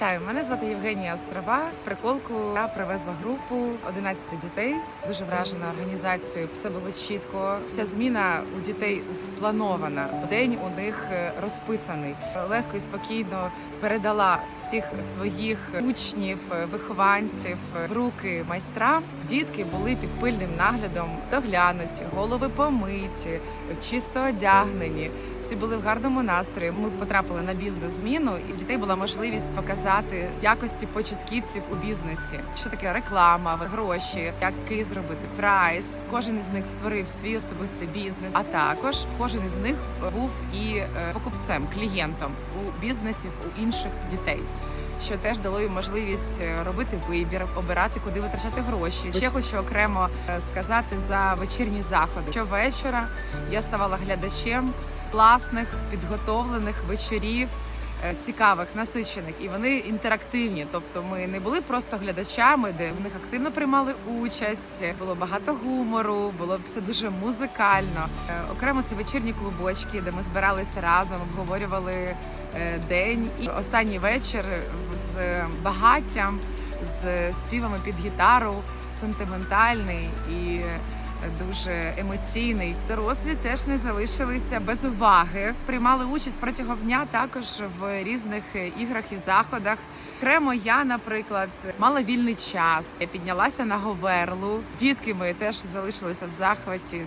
Вітаю, мене звати Євгенія Острова. В приколку я привезла групу 11 дітей. Дуже вражена організацією. Все було чітко. Вся зміна у дітей спланована. День у них е, розписаний. Легко і спокійно передала всіх своїх учнів, е, вихованців е, в руки майстра. Дітки були під пильним наглядом, доглянуті, голови помиті, чисто одягнені. Всі були в гарному настрої. Ми потрапили на бізнес-зміну, і дітей була можливість показати якості початківців у бізнесі. Що таке реклама, гроші, який зробити прайс. Кожен із них створив свій особистий бізнес. А також кожен із них був і е, покупцем, клієнтом у бізнесів у інших дітей. Що теж дало їм можливість е, робити вибір, обирати, куди витрачати гроші. Ще хочу окремо е, сказати за вечірні заходи. Щовечора я ставала глядачем класних підготовлених вечорів. е, Цікавих, насичених, і вони інтерактивні. Тобто, ми не були просто глядачами, де в них активно приймали участь. Було багато гумору, було все дуже музикально. Е, Окремо це вечірні клубочки, де ми збиралися разом, обговорювали е, день. І останній вечір з багаттям, з співами під гітару, сентиментальний і дуже емоційний. Дорослі теж не залишилися без уваги. Приймали участь протягом дня також в різних іграх і заходах. Окремо я, наприклад, мала вільний час. Я піднялася на говерлу. Дітки мої теж залишилися в захваті.